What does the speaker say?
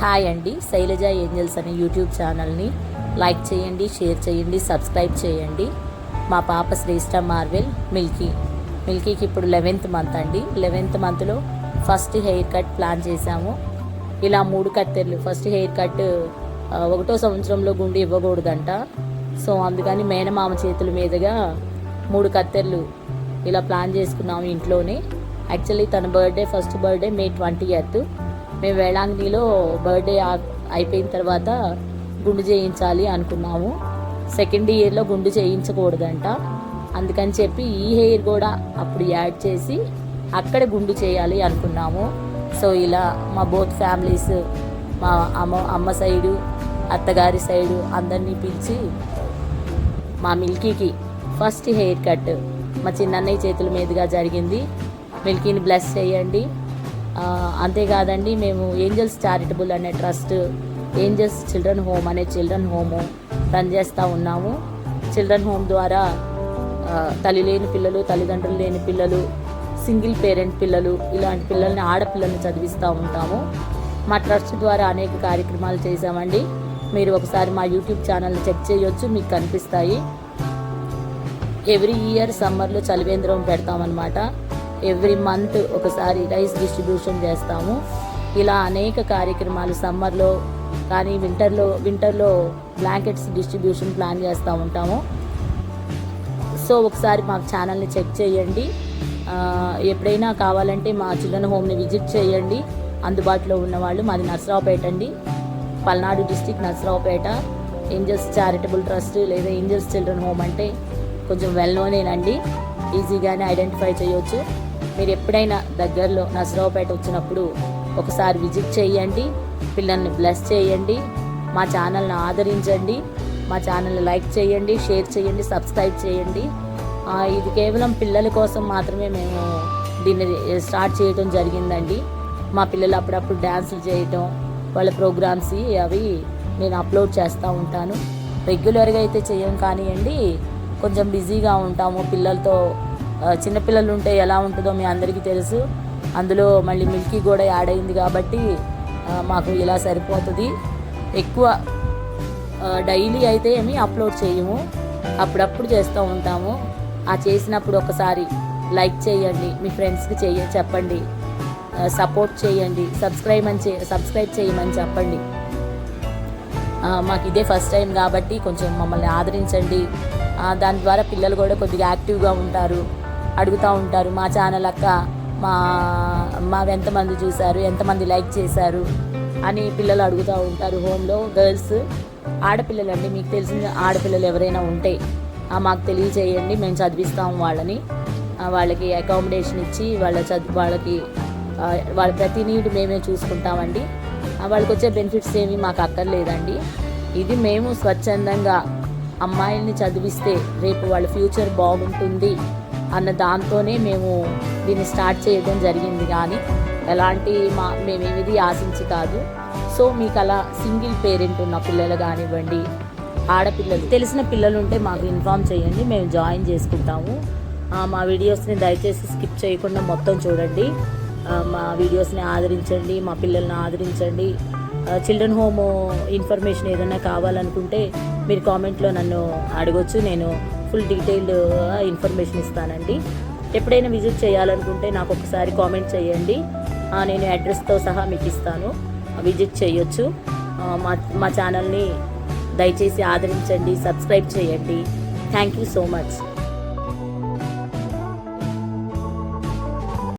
Hi అండి. Shailaja angels అనే YouTube ఛానల్ని లైక్ చేయండి షేర్ చేయండి సబ్స్క్రైబ్ చేయండి. మా పాప శ్రేష్ట మార్వెల్ మిల్కీ. మిల్కీకి ఇప్పుడు లెవెన్త్ మంత్ అండి. లెవెన్త్ మంత్లో ఫస్ట్ హెయిర్ కట్ ప్లాన్ చేశాము. ఇలా మూడు కత్తెర్లు ఫస్ట్ హెయిర్ కట్ ఒకటో సంవత్సరంలో గుండు ఇవ్వకూడదంట. సో అందుకని మేనమామ చేతుల మీదుగా మూడు కత్తెర్లు ఇలా ప్లాన్ చేసుకున్నాము ఇంట్లోనే. యాక్చువల్లీ తన birthday first birthday May twenty eighth. మేము వేళాంగిణిలో బర్త్డే అయిపోయిన తర్వాత గుండు చేయించాలి అనుకున్నాము. సెకండ్ ఇయర్లో గుండు చేయించకూడదంట. అందుకని చెప్పి ఈ హెయిర్ కూడా అప్పుడు యాడ్ చేసి అక్కడ గుండు చేయాలి అనుకున్నాము. సో ఇలా మా బోత్ ఫ్యామిలీస్ మా అమ్మ అమ్మ సైడు అత్తగారి సైడు అందరినీ పిలిచి మా మిల్కీకి ఫస్ట్ హెయిర్ కట్ మా చిన్నన్నయ్య చేతుల మీదుగా జరిగింది. మిల్కీని బ్లెస్ చేయండి. అంతేకాదండి మేము ఏంజల్స్ చారిటబుల్ అనే ట్రస్ట్ ఏంజల్స్ చిల్డ్రన్ హోమ్ అనే చిల్డ్రన్ హోము రన్ చేస్తూ ఉన్నాము. చిల్డ్రన్ హోమ్ ద్వారా తల్లి లేని పిల్లలు తల్లిదండ్రులు లేని పిల్లలు సింగిల్ పేరెంట్ పిల్లలు ఇలాంటి పిల్లల్ని ఆడపిల్లల్ని చదివిస్తూ ఉంటాము. మా ట్రస్ట్ ద్వారా అనేక కార్యక్రమాలు చేశామండి. మీరు ఒకసారి మా యూట్యూబ్ ఛానల్ని చెక్ చేయొచ్చు మీకు కనిపిస్తాయి. ఎవ్రీ ఇయర్ సమ్మర్లో చలివేంద్రం పెడతామన్నమాట. ఎవ్రీ మంత్ ఒకసారి రైస్ డిస్ట్రిబ్యూషన్ చేస్తాము. ఇలా అనేక కార్యక్రమాలు సమ్మర్లో కానీ వింటర్లో వింటర్లో బ్లాంకెట్స్ డిస్ట్రిబ్యూషన్ ప్లాన్ చేస్తూ ఉంటాము. సో ఒకసారి మా ఛానల్ని చెక్ చేయండి. ఎప్పుడైనా కావాలంటే మా చిల్డ్రన్ హోమ్ని విజిట్ చేయండి. అందుబాటులో ఉన్నవాళ్ళు మాది నర్సరావుపేట అండి. Palnadu district Narasaraopet. Angels charitable trust లేదా ఏంజల్స్ చిల్డ్రన్ హోమ్ అంటే కొంచెం వెల్ నోనేనండి. ఈజీగానే ఐడెంటిఫై చేయొచ్చు. మీరు ఎప్పుడైనా దగ్గరలో నర్సరావుపేట వచ్చినప్పుడు ఒకసారి విజిట్ చేయండి పిల్లల్ని బ్లెస్ చేయండి మా ఛానల్ని ఆదరించండి మా ఛానల్ని లైక్ చేయండి షేర్ చేయండి సబ్స్క్రైబ్ చేయండి. ఇది కేవలం పిల్లల కోసం మాత్రమే మేము దీన్ని స్టార్ట్ చేయడం జరిగిందండి. మా పిల్లలు అప్పుడప్పుడు డ్యాన్సులు చేయటం వాళ్ళ ప్రోగ్రామ్స్ అవి నేను అప్లోడ్ చేస్తూ ఉంటాను. రెగ్యులర్గా అయితే చేయం కానివ్వండి కొంచెం బిజీగా ఉంటాము పిల్లలతో చిన్నపిల్లలు ఉంటే ఎలా ఉంటుందో మీ అందరికీ తెలుసు. అందులో మళ్ళీ మిల్కీ కూడా యాడ్ అయింది కాబట్టి మాకు ఇలా సరిపోతుంది. ఎక్కువ డైలీ అయితే ఏమి అప్లోడ్ చేయము. అప్పుడప్పుడు చేస్తూ ఉంటాము. ఆ చేసినప్పుడు ఒకసారి లైక్ చేయండి మీ ఫ్రెండ్స్కి చెయ్య చెప్పండి. సపోర్ట్ చేయండి సబ్స్క్రైబ్ అని చే సబ్స్క్రైబ్ చేయమని చెప్పండి. మాకు ఇదే ఫస్ట్ టైం కాబట్టి కొంచెం మమ్మల్ని ఆదరించండి. దాని ద్వారా పిల్లలు కూడా కొద్దిగా యాక్టివ్గా ఉంటారు. అడుగుతూ ఉంటారు. మా ఛానల్ అక్క మా మా ఎంతమంది చూశారు ఎంతమంది లైక్ చేశారు అని పిల్లలు అడుగుతూ ఉంటారు హోమ్లో. గర్ల్స్ ఆడపిల్లలండి మీకు తెలిసిన ఆడపిల్లలు ఎవరైనా ఉంటే ఆ, మాకు తెలియచేయండి మేము చదివిస్తాం వాళ్ళని. వాళ్ళకి అకామిడేషన్ ఇచ్చి వాళ్ళ చదువు వాళ్ళకి వాళ్ళ ప్రతి నీడ్ మేమే చూసుకుంటామండి. వాళ్ళకి వచ్చే బెనిఫిట్స్ ఏమి మాకు అక్కర్లేదండి. ఇది మేము స్వచ్ఛందంగా అమ్మాయిల్ని చదివిస్తే రేపు వాళ్ళ ఫ్యూచర్ బాగుంటుంది. అన్న దాంతోనే మేము దీన్ని స్టార్ట్ చేయడం జరిగింది కానీ ఎలాంటి మా మేమేమిది ఆశించి కాదు. సో మీకు అలా సింగిల్ పేరెంట్ ఉన్న పిల్లలు కానివ్వండి ఆడపిల్లలు తెలిసిన పిల్లలు ఉంటే మాకు ఇన్ఫామ్ చేయండి మేము జాయిన్ చేసుకుంటాము. మా వీడియోస్ని దయచేసి స్కిప్ చేయకుండా మొత్తం చూడండి. మా వీడియోస్ని ఆదరించండి మా పిల్లల్ని ఆదరించండి. చిల్డ్రన్ హోమ్ ఇన్ఫర్మేషన్ ఏదైనా కావాలనుకుంటే మీరు కామెంట్లో నన్ను అడగొచ్చు నేను ఫుల్ డీటెయిల్డ్ ఇన్ఫర్మేషన్ ఇస్తానండి. ఎప్పుడైనా విజిట్ చేయాలనుకుంటే నాకు ఒకసారి కామెంట్ చేయండి. నేను అడ్రస్తో సహా మీకు ఇస్తాను. విజిట్ చేయొచ్చు. మా మా ఛానల్ని దయచేసి ఆదరించండి సబ్స్క్రైబ్ చేయండి. Thank you so much